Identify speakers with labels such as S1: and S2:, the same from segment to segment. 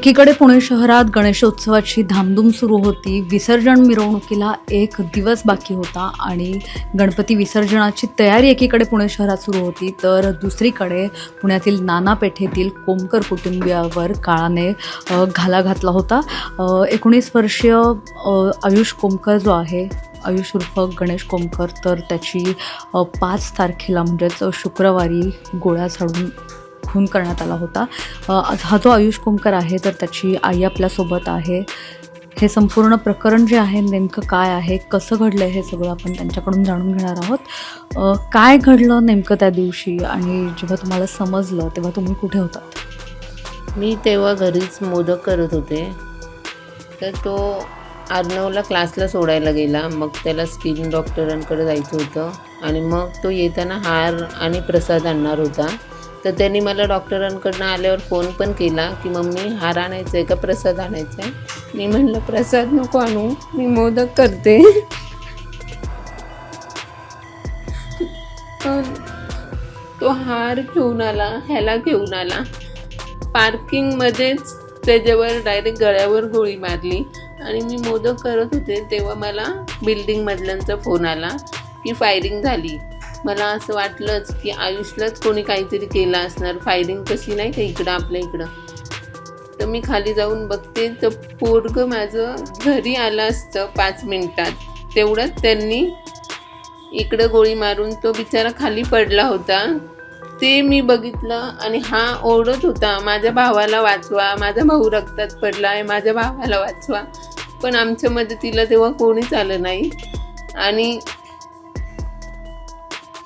S1: एकीकडे पुणे शहरात गणेशोत्सवाची धामधूम सुरू होती विसर्जन मिरवणुकीला एक दिवस बाकी होता आणि गणपती विसर्जनाची तयारी एकीकडे पुणे शहरात सुरू होती तर दुसरीकडे पुण्यातील नाना पेठेतील कोमकर कुटुंबियावर काळाने घाला घातला होता. एकोणीस वर्षीय आयुष कोमकर जो आहे आयुष उर्फ गणेश कोमकर तर त्याची पाच तारखेला म्हणजेच शुक्रवारी गोळ्या झाडून खून करण्यात आला होता. हा जो आयुष कोमकर आहे तर त्याची आई आपल्यासोबत आहे. हे संपूर्ण प्रकरण जे आहे नेमकं काय आहे कसं घडलं हे सगळं आपण त्यांच्याकडून जाणून घेणार आहोत. काय घडलं नेमकं त्या दिवशी? आणि जेव्हा तुम्हाला समजलं तेव्हा तुम्ही कुठे होतात
S2: मी तेव्हा घरीच मोदक करत होते. तर तो अर्णवला क्लासला सोडायला गेला. मग त्याला स्किन डॉक्टरांकडे जायचं होतं. आणि मग तो येताना हार आणि प्रसाद आणणार होता. तर त्यांनी मला डॉक्टरांकडनं आल्यावर फोन पण केला की मम्मी हार आणायचं आहे का? प्रसाद आणायचा आहे मी म्हणलं प्रसाद नको आणू मी मोदक करते. पण तो हार घेऊन आला ह्याला घेऊन आला. पार्किंगमध्येच त्याच्यावर डायरेक्ट गळ्यावर गोळी मारली आणि मी मोदक करत होते तेव्हा मला बिल्डिंगमधल्यांचा फोन आला की फायरिंग झाली. मला असं वाटलंच की आयुषलाच कोणी काहीतरी केलं असणार. फायरिंग कशी नाही का इकडं आपल्या इकडं? तर मी खाली जाऊन बघते. तर पोरगं माझं घरी आलं असतं पाच मिनटात. तेवढंच त्यांनी इकडं गोळी मारून तो बिचारा खाली पडला होता. ते मी बघितलं आणि हा ओरडत होता. माझ्या भावाला वाचवा. माझा भाऊ रक्तात पडला आहे माझ्या भावाला वाचवा. पण आमच्या मदतीला तेव्हा कोणीच आलं नाही. आणि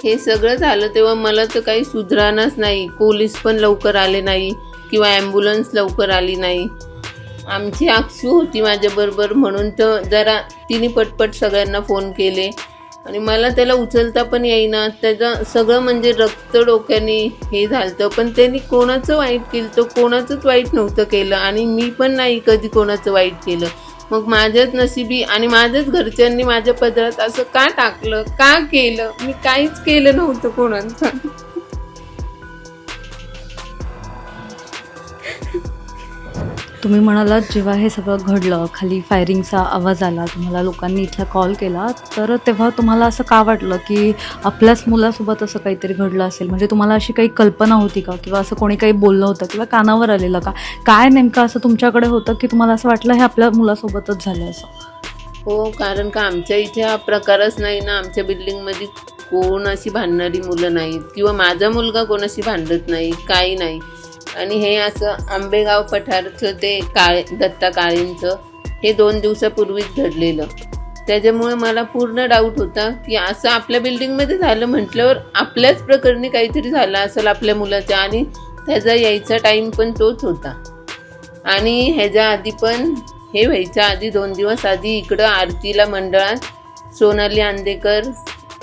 S2: हे सगळं झालं तेव्हा मला तर काही सुधरानाच नाही. पोलीस पण लवकर आले नाही किंवा ॲम्ब्युलन्स लवकर आली नाही. आमची आक्षू होती माझ्याबरोबर म्हणून तर जरा तिने पटपट सगळ्यांना फोन केले. आणि मला त्याला उचलता पण येईना. त्याचं सगळं म्हणजे रक्त डोक्याने हे झालं पण त्यांनी कोणाचं वाईट केलं? तर कोणाचंच वाईट नव्हतं केलं. आणि मी पण नाही कधी कोणाचं वाईट केलं. मग माझ्याच नशिबी आणि माझ्याच घरच्यांनी माझ्या पदरात असं का टाकलं का केलं? मी काहीच केलं नव्हतं कोणाचं.
S1: तुम्ही म्हणालात जेव्हा हे सगळं घडलं खाली फायरिंगचा आवाज आला तुम्हाला लोकांनी इथला कॉल केला तर तेव्हा तुम्हाला असं का वाटलं की आपल्याच मुलासोबत असं काहीतरी घडलं असेल? म्हणजे तुम्हाला अशी काही कल्पना होती का? किंवा असं कोणी काही बोललं होतं किंवा कानावर आलेलं का? काय नेमकं असं तुमच्याकडे होतं की तुम्हाला असं वाटलं हे आपल्या मुलासोबतच झालं असं?
S2: हो कारण का आमच्या इथे हा प्रकारच नाही ना. आमच्या बिल्डिंगमध्ये कोण अशी भांडणारी मुलं नाहीत. किंवा माझा मुलगा कोणाशी भांडत नाही? काही नाही. आणि हे असं आंबेगाव पठारचं ते काळे दत्ता काळेंचं हे दोन दिवसापूर्वीच घडलेलं. त्याच्यामुळे मला पूर्ण डाऊट होता की असं आपल्या बिल्डिंगमध्ये झालं म्हटल्यावर आपल्याच प्रकरणी काहीतरी झालं असेल आपल्या मुलाच्या आणि त्याचा यायचा टाईम पण तोच होता. आणि ह्याच्या आधी पण हे व्हायच्या आधी दोन दिवस आधी इकडं आरतीला मंडळात सोनाली आंदेकर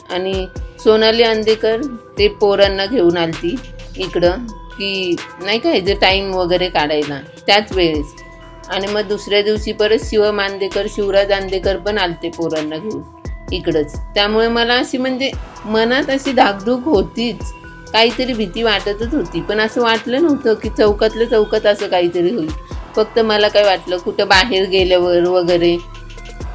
S2: आणि सोनाली आंदेकर ते पोरांना घेऊन आलती. इकडं की नाही का ह्याचं टाईम वगैरे काढायला त्याच वेळेस. आणि मग दुसऱ्या दिवशी परत शिव मांदेकर शिवराज आंदेकर पण आलते पोरांना घेऊन इकडंच. त्यामुळे मला अशी म्हणजे मनात अशी धाकधूक होतीच. काहीतरी भीती वाटतच होती. पण असं वाटलं नव्हतं की चौकातलं चौकात असं काहीतरी होईल. फक्त मला काय वाटलं कुठं बाहेर गेल्यावर वगैरे.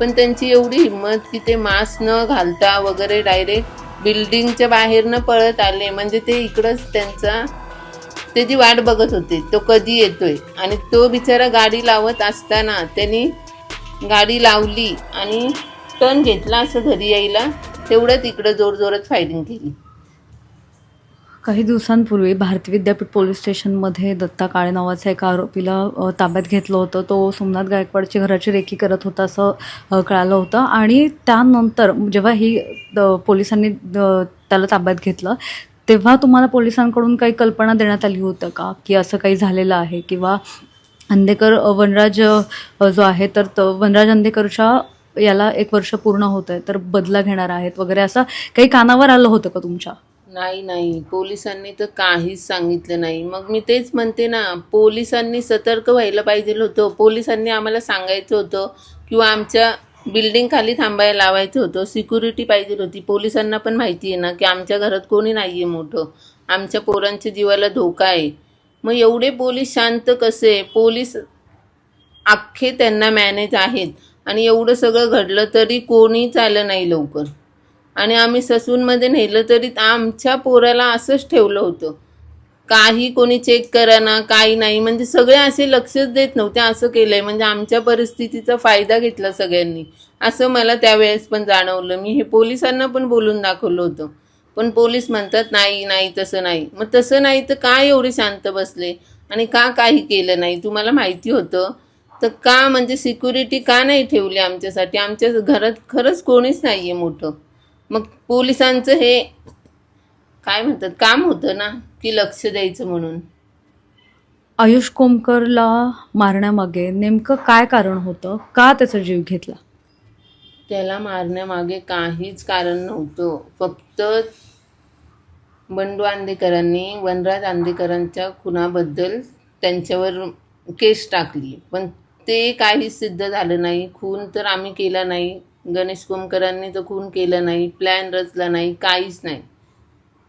S2: पण त्यांची एवढी हिंमत की ते मास्क न घालता वगैरे डायरेक्ट बिल्डिंगच्या बाहेरनं पळत आले म्हणजे ते इकडंच त्यांचा त्याची वाट बघत होते तो कधी येतोय? आणि तो बिचारा गाडी लावत असताना त्यांनी गाडी लावली आणि टर्न घेतला असं घरी यायला तेवढ्यात इकडं जोरजोरात फायरिंग केली.
S1: काही दिवसांपूर्वी भारती विद्यापीठ पोलीस स्टेशनमध्ये दत्ता काळे नावाचा एका आरोपीला ताब्यात घेतलं होतं. तो सोमनाथ गायकवाडची घराची रेकी करत होता असं कळालं होतं. आणि त्यानंतर जेव्हा ही द- पोलिसांनी त्याला ताब्यात घेतलं तेव्हा तुम्हाला पोलिसांकडून काही कल्पना देण्यात आली होतं का? की असं काही झालेलं आहे? किंवा अंधेकर वनराज जो आहे तर वनराज अंधेकरच्या याला एक वर्ष पूर्ण होत आहे तर बदला घेणार आहेत वगैरे असं काही कानावर आलं होतं का तुमच्या?
S2: नाही नाही. पोलिसांनी तर काहीच सांगितलं नाही. मग मी तेच म्हणते ना पोलिसांनी सतर्क व्हायला पाहिजे होतं. पोलिसांनी आम्हाला सांगायचं होतं किंवा आमच्या बिल्डिंग खाली थांबायला लावायचं होतं. सिक्युरिटी पाहिजे होती. पोलिसांना पण माहिती आहे ना की आमच्या घरात कोणी नाही आहे मोठं. आमच्या पोरांच्या जीवाला धोका आहे. मग एवढे पोलीस शांत कसे? पोलीस अख्खे त्यांना मॅनेज आहेत. आणि एवढं सगळं घडलं तरी कोणीच आलं नाही लवकर. आणि आम्ही ससूनमध्ये नेलं तरी आमच्या पोराला असंच ठेवलं होतं. काही कोणी चेक करा ना काही नाही. म्हणजे सगळे असे लक्षच देत नव्हते असं केलंय. म्हणजे आमच्या परिस्थितीचा फायदा घेतला सगळ्यांनी. असं मला त्यावेळेस पण जाणवलं. मी हे पोलिसांना पण बोलून दाखवलं होतं. पण पोलीस म्हणतात नाही नाही तसं नाही. मग तसं नाही तर का एवढे शांत बसले? आणि का काही केलं नाही? तुम्हाला माहिती होतं. तर का म्हणजे सिक्युरिटी का नाही ठेवली आमच्यासाठी? आमच्या घरात खरंच कोणीच नाही आहे मोठं. मग पोलिसांचं हे काय म्हणतात? काम होतं ना की लक्ष द्यायचं म्हणून.
S1: आयुष कोमकरला मारण्यामागे नेमकं काय कारण होतं? का त्याचा जीव घेतला?
S2: त्याला मारण्यामागे काहीच कारण नव्हतं. फक्त बंडू आंदेकरांनी वनराज आंदेकरांच्या खुनाबद्दल त्यांच्यावर केस टाकली. पण ते काहीच सिद्ध झालं नाही. खून तर आम्ही केला नाही. गणेश कोमकरांनी तर खून केलं नाही प्लॅन रचला नाही काहीच नाही.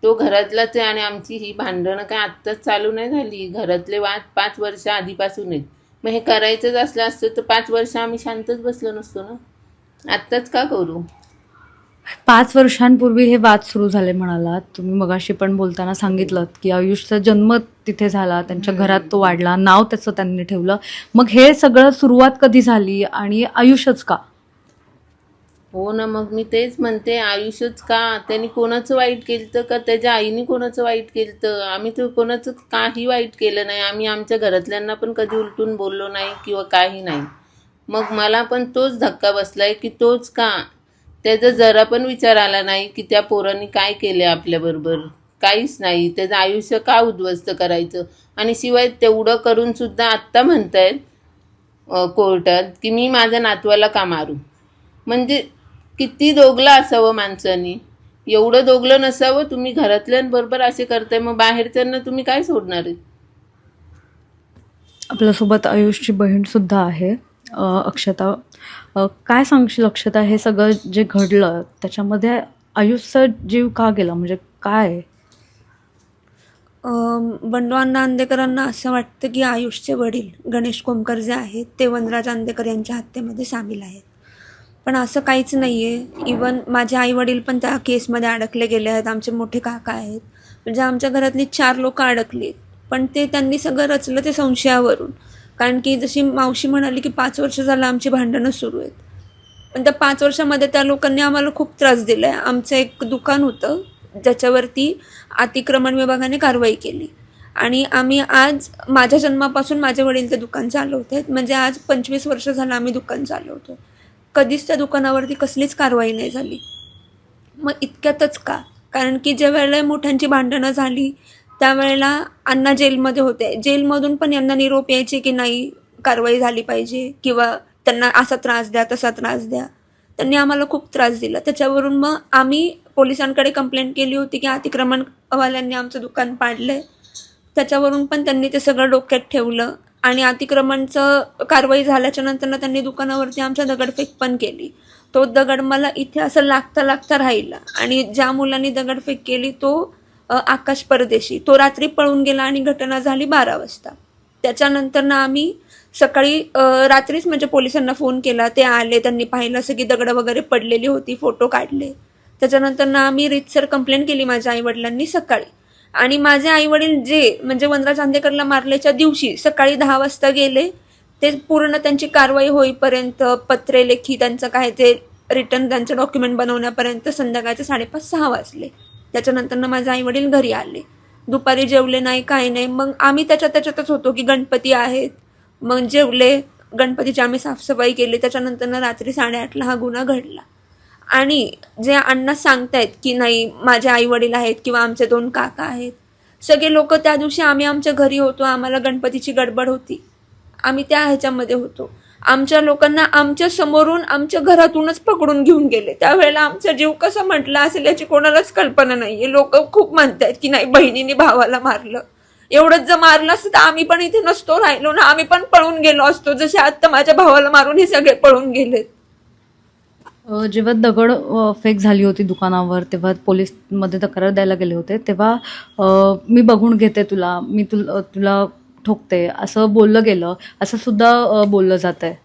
S2: तो घरातलाच आहे आणि आमची ही भांडणं काय आत्ताच चालू नाही झाली. घरातले वाद पाच वर्ष आधीपासून आहेत. मग हे करायचंच असलं असतं तर पाच वर्ष आम्ही शांतच बसलो नसतो ना? आत्ताच का करू?
S1: पाच वर्षांपूर्वी हे वाद सुरू झाले म्हणालात तुम्ही मगाशी पण बोलताना सांगितलं की आयुषचा जन्म तिथे झाला त्यांच्या घरात तो वाढला नाव त्याचं त्यांनी ठेवलं. मग हे सगळं सुरुवात कधी झाली आणि आयुषच का?
S2: हो ना मग मी तेच म्हणते आयुष्यच का? त्यांनी कोणाचं वाईट केलं का? त्याच्या आईने कोणाचं वाईट केलं आम्ही तर कोणाचं काही वाईट केलं नाही. आम्ही आमच्या घरातल्यांना पण कधी उलटून बोललो नाही किंवा काही नाही. मग मला पण तोच धक्का बसलाय की तोच का? त्याचा जरा पण विचार आला नाही की त्या पोरांनी काय केले आपल्याबरोबर काहीच नाही. त्याचं आयुष्य का उद्ध्वस्त करायचं? आणि शिवाय तेवढं करून सुद्धा आत्ता म्हणतायत कोर्टात की मी माझ्या नातवाला का मारू? म्हणजे किती दोगलं असावं माणसानी? एवढं दोगलं नसावं तुम्ही घरातल्यांबरोबर असे करताय मग बाहेरच्यांना तुम्ही काय सोडणार आहे?
S1: आपल्यासोबत आयुषची बहीण सुद्धा आहे. अ, अक्षता काय सांगशील अक्षता हे सगळं जे घडलं त्याच्यामध्ये आयुषचा जीव का गेला? म्हणजे काय?
S3: बंडू अण्णा आंदेकरांना असं वाटतं की आयुषचे वडील गणेश कोमकर जे आहेत ते वनराज आंदेकर यांच्या हत्येमध्ये सामील आहेत. पण असं काहीच नाही आहे इवन माझे आई वडील पण त्या केसमध्ये अडकले गेले आहेत. आमचे मोठे काका आहेत. म्हणजे आमच्या घरातली चार लोक अडकली. पण ते त्यांनी सगळं रचलं ते संशयावरून. कारण की जशी मावशी म्हणाली की पाच वर्ष झालं आमची भांडणं सुरू आहेत. पण त्या पाच वर्षामध्ये त्या लोकांनी आम्हाला खूप त्रास दिला आहे आमचं एक दुकान होतं. ज्याच्यावरती अतिक्रमण विभागाने कारवाई केली. आणि आम्ही आज माझ्या जन्मापासून माझे वडील ते दुकान चालवत आहेत. म्हणजे आज पंचवीस वर्ष झालं आम्ही दुकान चालवतो कधीच त्या दुकानावरती कसलीच कारवाई नाही झाली. मग इतक्यातच का? कारण की ज्या वेळेला मोठ्यांची भांडणं झाली त्यावेळेला अण्णा जेलमध्ये होते. जेलमधून पण यांना निरोप यायचे की नाही कारवाई झाली पाहिजे किंवा त्यांना असा त्रास द्या तसा त्रास द्या. त्यांनी आम्हाला खूप त्रास दिला. त्याच्यावरून मग आम्ही पोलिसांकडे कंप्लेंट केली होती की अतिक्रमणवाल्यांनी आमचं दुकान पाडलं आहे त्याच्यावरून पण त्यांनी ते सगळं डोक्यात ठेवलं. आणि अतिक्रमणचं कारवाई झाल्याच्यानंतर त्यांनी दुकानावरती आमच्या दगडफेक पण केली. तो दगड मला इथे असं लागता लागता राहिला. आणि ज्या मुलांनी दगडफेक केली तो आकाश परदेशी. तो रात्री पळून गेला आणि घटना झाली बारा वाजता. त्याच्यानंतर ना आम्ही सकाळी रात्रीच म्हणजे पोलिसांना फोन केला. ते आले त्यांनी पाहिलं सगळी दगडं वगैरे पडलेली होती फोटो काढले. त्याच्यानंतर ना आम्ही रितसर कंप्लेंट केली माझ्या आईवडिलांनी सकाळी. आणि माझे आईवडील जे म्हणजे वनराज चांदेकरला मारल्याच्या दिवशी सकाळी दहा वाजता गेले ते पूर्ण त्यांची कारवाई होईपर्यंत पत्रे लेखी त्यांचं काय ते रिटर्न त्यांचं डॉक्युमेंट बनवण्यापर्यंत संध्याकाळचे साडेपाच सहा वाजले. त्याच्यानंतर माझे आई वडील घरी आले. दुपारी जेवले नाही काही नाही. मग आम्ही त्याच्या त्याच्यातच होतो की गणपती आहेत. मग जेवले गणपतीची आम्ही साफसफाई केली. त्याच्यानंतर रात्री साडेआठला हा गुन्हा घडला. आणि जे अण्णा सांगतायत की नाही माझे आई वडील आहेत किंवा आमचे दोन काका आहेत. सगळे लोक त्या दिवशी आम्ही आमच्या घरी होतो आम्हाला गणपतीची गडबड होती. आम्ही त्या ह्याच्यामध्ये होतो. आमच्या लोकांना आमच्या समोरून आमच्या घरातूनच पकडून घेऊन गेले. त्यावेळेला आमचा जीव कसा म्हटला असेल याची कोणालाच कल्पना नाहीये. लोक खूप म्हणतायत की नाही बहिणीने भावाला मारलं. एवढंच जर मारलं असतं तर आम्ही पण इथे नसतो राहिलो ना. आम्ही पण पळून गेलो असतो. जसे आता माझ्या भावाला मारून हे सगळे पळून गेलेत.
S1: जेव्हा दगड फेक झाली होती दुकानावर तेव्हा पोलीसमध्ये तक्रार द्यायला गेले होते तेव्हा मी बघून घेते तुला मी तुला तुला ठोकते असं बोललं गेलं असं सुद्धा बोललं जात आहे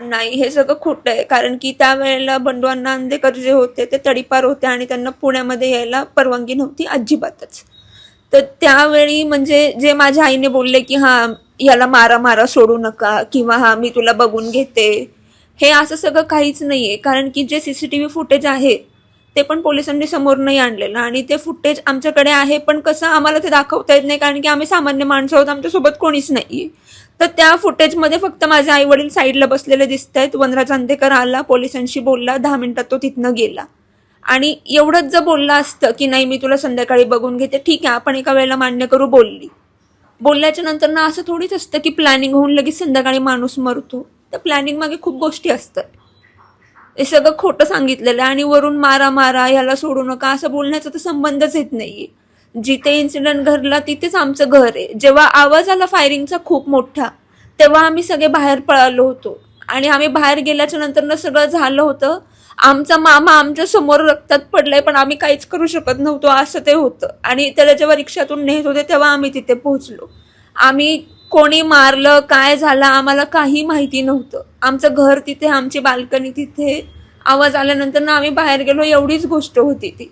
S3: नाही हे सगळं खोटं आहे कारण की त्यावेळेला बंडू अण्णा अंधेकर जे होते ते तडीपार होते आणि त्यांना पुण्यामध्ये यायला परवानगी नव्हती अजिबातच. तर त्यावेळी म्हणजे जे माझ्या आईने बोलले की हा याला मारा मारा सोडू नका किंवा हा मी तुला बघून घेते. हे असं सगळं काहीच नाही आहे कारण की जे C C T V footage आहे ते पण पोलिसांनी समोर नाही आणलेलं. आणि ते फुटेज आमच्याकडे आहे पण कसं आम्हाला ते दाखवता येत नाही. कारण की आम्ही सामान्य माणसं आहोत आमच्यासोबत कोणीच नाही तर त्या फुटेजमध्ये फक्त माझे आई वडील साईडला बसलेले दिसत आहेत वनरा चांदेकर आला पोलिसांशी बोलला दहा मिनिटात तो तिथनं गेला. आणि एवढंच जर बोललं असतं की नाही मी तुला संध्याकाळी बघून घेते. ठीक आहे आपण एका वेळेला मान्य करू बोलली. बोलल्याच्या नंतर ना असं थोडीच असतं की प्लॅनिंग होऊन लगेच संध्याकाळी माणूस मरतो. तर प्लॅनिंग मागे खूप गोष्टी असतात. हे सगळं खोटं सांगितलेलं आहे आणि वरून मारा मारा ह्याला सोडू नका असं बोलण्याचा तर संबंधच येत नाहीये. जिथे इन्सिडेंट घडला तिथेच आमचं घर आहे. जेव्हा आवाज आला फायरिंगचा खूप मोठा तेव्हा आम्ही सगळे बाहेर पळालो होतो. आणि आम्ही बाहेर गेल्याच्यानंतर ना सगळं झालं होतं. आमचा मामा आमच्यासमोर रक्तात पडलाय पण आम्ही काहीच करू शकत नव्हतो असं ते होतं. आणि त्याला जेव्हा रिक्षातून नेत होते तेव्हा आम्ही तिथे पोहोचलो. आम्ही कोणी मारलं काय झालं आम्हाला काही माहिती नव्हतं. आमचं घर तिथे आमची बाल्कनी तिथे. आवाज आल्यानंतर ना आम्ही बाहेर गेलो एवढीच गोष्ट होती ती.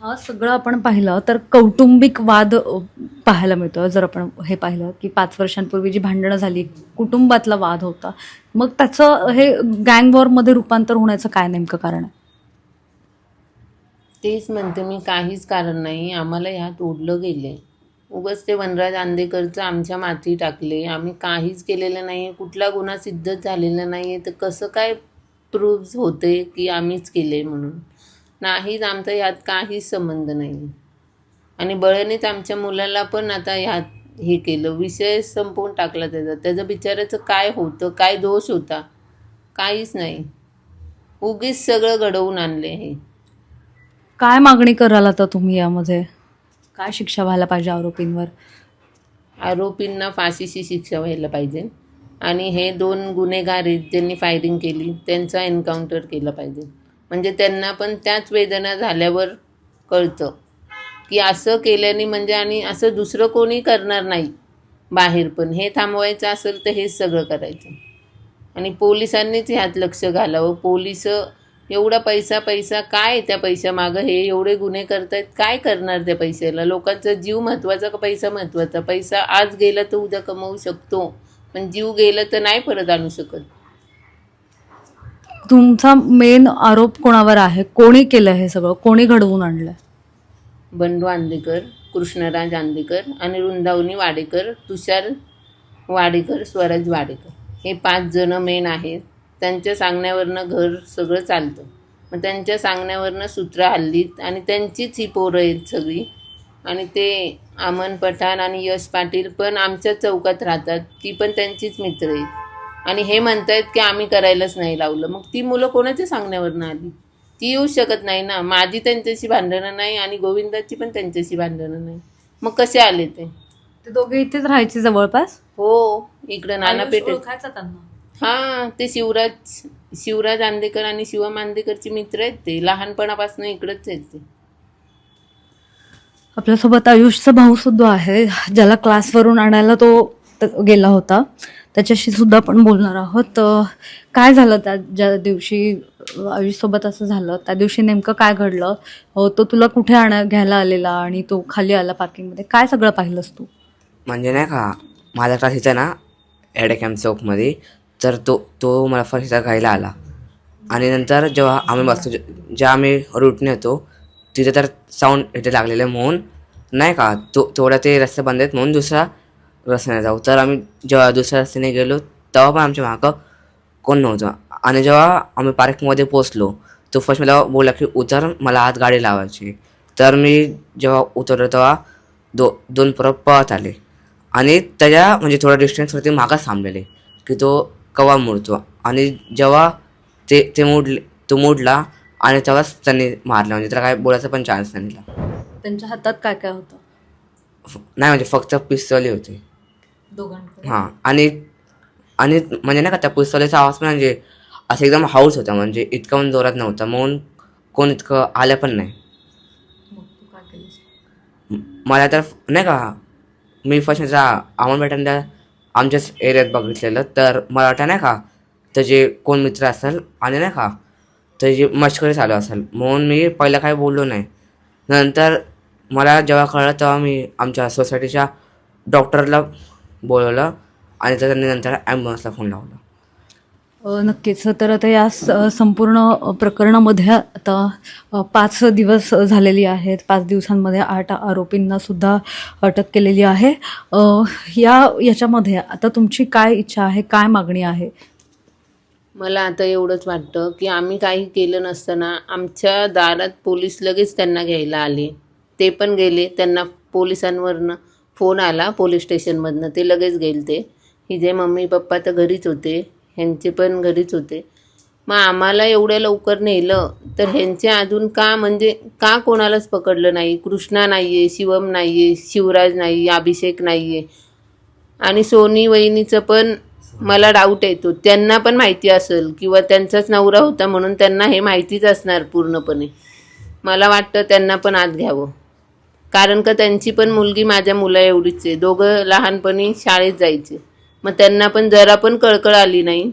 S1: हा सगळं आपण पाहिलं तर कौटुंबिक वाद पाहायला मिळतो. जर आपण हे पाहिलं की पाच वर्षांपूर्वी जी भांडणं झाली कुटुंबातला वाद होता. मग त्याचं हे गँग वॉरमध्ये रूपांतर होण्याचं काय नेमकं कारण आहे?
S2: तेच म्हणते मी काहीच कारण नाही. आम्हाला ह्यात ओढलं गेले उगाच ते वनराज आंदेकरचं आमच्या माती टाकले. आम्ही काहीच केलेलं नाही आहे कुठला गुन्हा सिद्धच झालेला नाही आहे तर कसं काय प्रूव्ज होते की आम्हीच केले म्हणून? नाहीच आमचा ह्यात काहीच संबंध नाही. आणि बळनेच आमच्या मुलाला पण आता ह्यात हे केलं. विषय संपवून टाकला त्याचा. त्याचं बिचाराचं काय होतं? काय दोष होता? काहीच नाही. उगीच सगळं घडवून आणले हे.
S1: काय मागणी कराल आता तुम्ही यामध्ये? काय शिक्षा व्हायला पाहिजे आरोपींवर?
S2: आरोपींना फाशीची शिक्षा व्हायला पाहिजे. आणि हे दोन गुन्हेगार आहेत ज्यांनी फायरिंग केली त्यांचा एन्काउंटर केलं पाहिजे. म्हणजे त्यांना पण त्याच वेदना झाल्यावर कळतं की असं केल्याने म्हणजे आणि असं दुसरं कोणी करणार नाही बाहेर पण. हे थांबवायचं असेल तर हेच सगळं करायचं. आणि पोलिसांनीच ह्यात लक्ष घालावं. पोलीस एवढा पैसा पैसा काय त्या पैशामागं हे एवढे गुन्हे करतायत काय करणार त्या पैशाला? लोकांचा जीव महत्त्वाचा का पैसा महत्त्वाचा पैसा आज गेला तर उद्या कमवू शकतो. पण जीव गेला तर नाही परत आणू शकत.
S1: तुमचा मेन आरोप कोणावर आहे? कोणी केलं हे सगळं? कोणी घडवून आणलं
S2: बंडू आंदेकर कृष्णराज आंदेकर आणि वृंदावनी वाडेकर तुषार वाडेकर स्वराज वाडेकर. हे पाच जणं मेन आहेत. त्यांच्या सांगण्यावरनं घर सगळं चालतं. मग त्यांच्या सांगण्यावरनं सूत्र हल्लीत आणि त्यांचीच ही पोरं आहेत सगळी. आणि ते अमन पठाण आणि यश पाटील पण आमच्याच चौकात राहतात. ती पण त्यांचीच मित्र आहेत. आणि हे म्हणतायत की आम्ही करायलाच नाही लावलं. मग ती मुलं कोणाच्या सांगण्यावरनं आली? ती येऊ शकत नाही ना. माझी त्यांच्याशी भांडणं नाही आणि गोविंदाची पण त्यांच्याशी भांडणं नाही. मग कसे आले ते?
S1: ते दोघे इथेच राहायचे जवळपास?
S2: हो इकडं नाना पेठेत
S1: ओळखायचा त्यांना.
S2: हां ते शिवराज शिवराज आंदेकर आणि शिवम आंदेकरचे मित्र आहेत ते. लहानपणापासून इकडंच आहेत ते.
S1: आपल्यासोबत आयुषचा भाऊ सुद्धा आहे ज्याला क्लासवरून आणायला तो त- गेला होता. त्याच्याशी सुद्धा आपण बोलणार आहोत. अं, काय झालं त्या ज्या दिवशी अं, आयुषसोबत असं झालं? त्या दिवशी नेमकं काय घडलं? अं, तो तुला कुठे आणा घ्यायला आलेला आणि तो खाली आला पार्किंगमध्ये? काय सगळं पाहिलंस तू?
S4: म्हणजे नाही का माझा क्लास इथं ना एडेकॅम्प चौकमध्ये तर तो तो मला फर्स्ट इथं घ्यायला आला. आणि नंतर जेव्हा आम्ही बसतो ज्या आम्ही रूटने येतो तिथे तर साऊंड इथे लागलेलं म्हणून नाही का तो थोडा ते रस्ते बंद आहेत म्हणून दुसरा रस्त्याने जाऊ. तर आम्ही जेव्हा दुसऱ्या रस्त्याने गेलो तेव्हा पण आमच्या मागं कोण नव्हतं. आणि जेव्हा आम्ही पार्किंगमध्ये पोचलो तो फर्स्ट मला बोलला की उतर मला आत गाडी लावायची. तर मी जेव्हा उतरलो तेव्हा दो दोन परत पळत आले. आणि त्याच्या म्हणजे थोड्या डिस्टन्सवरती मागास थांबलेले की तो कवा मोडतो. आणि जेव्हा ते ते मोडले तो मोडला आणि तेव्हाच त्यांनी मारला. म्हणजे त्याला काय बोलायचा पण चान्स नाही दिला
S1: त्यांच्या हातात काय काय होतं?
S4: फ- नाही म्हणजे फक्त पिस्तोली होते.
S1: दोघांकडे
S4: हां आणि आणि म्हणजे नाही का त्या पिस्तोलीचा आवाज पण म्हणजे असं एकदम हाऊस होता. म्हणजे इतका पण जोरात नव्हता. म्हणून कोण इतकं आलं पण नाही.
S1: मग तू काय केलंस?
S4: म- मला तर नाही का मी फर्स्ट त्याचा आम्हाला भेटायला आमच्याच एरियात बघितलेलं. तर मला वाटतं नाही का? त्याचे कोण मित्र असेल आणि नाही का? त्याची मस्करी चालू असेल. म्हणून मी पहिलं काही बोललो नाही. नंतर मला जेव्हा कळलं तेव्हा मी आमच्या सोसायटीच्या डॉक्टरला बोलवलं आणि त्याच्यानंतर ॲम्ब्युलन्सला फोन लावला.
S1: नक्कीच. तर आता या स- संपूर्ण प्रकरणामध्ये आता पाच दिवस झालेली आहेत. पाच दिवसांमध्ये आठ आरोपींना सुद्धा अटक केलेली आहे. या याच्यामध्ये आता तुमची काय इच्छा आहे? काय मागणी आहे?
S2: मला आता एवढंच वाटतं की आम्ही काही केलं नसताना आमच्या दारात पोलीस लगेच त्यांना घ्यायला आले. ते पण गेले. त्यांना पोलिसांवरनं फोन आला पोलीस स्टेशनमधनं. ते लगेच गेले ते हिजे मम्मी पप्पा तर घरीच होते. ह्यांचे पण घरीच होते. मग आम्हाला एवढ्या लवकर नेलं तर ह्यांचे अजून का म्हणजे का कोणालाच पकडलं नाही? कृष्णा नाही आहे शिवम नाही आहे शिवराज नाही आहे अभिषेक नाही आहे आणि सोनी वहिनीचं पण मला डाऊट येतो. त्यांना पण माहिती असेल किंवा त्यांचाच नवरा होता म्हणून त्यांना हे माहितीच असणार पूर्णपणे. मला वाटतं त्यांना पण आत घ्यावं. कारण का त्यांची पण मुलगी माझ्या मुला एवढीच आहे. दोघं लहानपणी शाळेत जायचे. मग त्यांना पण जरा पण कळकळ आली नाही.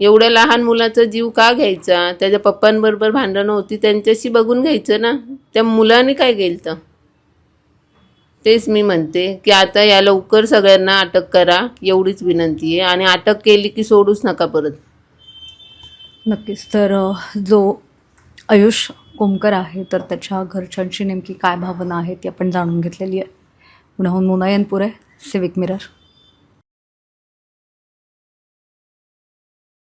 S2: एवढ्या लहान मुलाचा जीव का घ्यायचा? त्याच्या पप्पांबरोबर भांडणं होती त्यांच्याशी बघून घ्यायचं ना? त्या मुलाने काय केलं तर तेच मी म्हणते की आता या लवकर सगळ्यांना अटक करा एवढीच विनंती आहे. आणि अटक केली की सोडूच नका परत.
S1: नक्कीच. तर जो आयुष कोमकर आहे तर त्याच्या घरच्यांची नेमकी काय भावना आहे ती आपण जाणून घेतलेली आहे. पुन्हा मुनायनपूर आहे सिविक मिरर.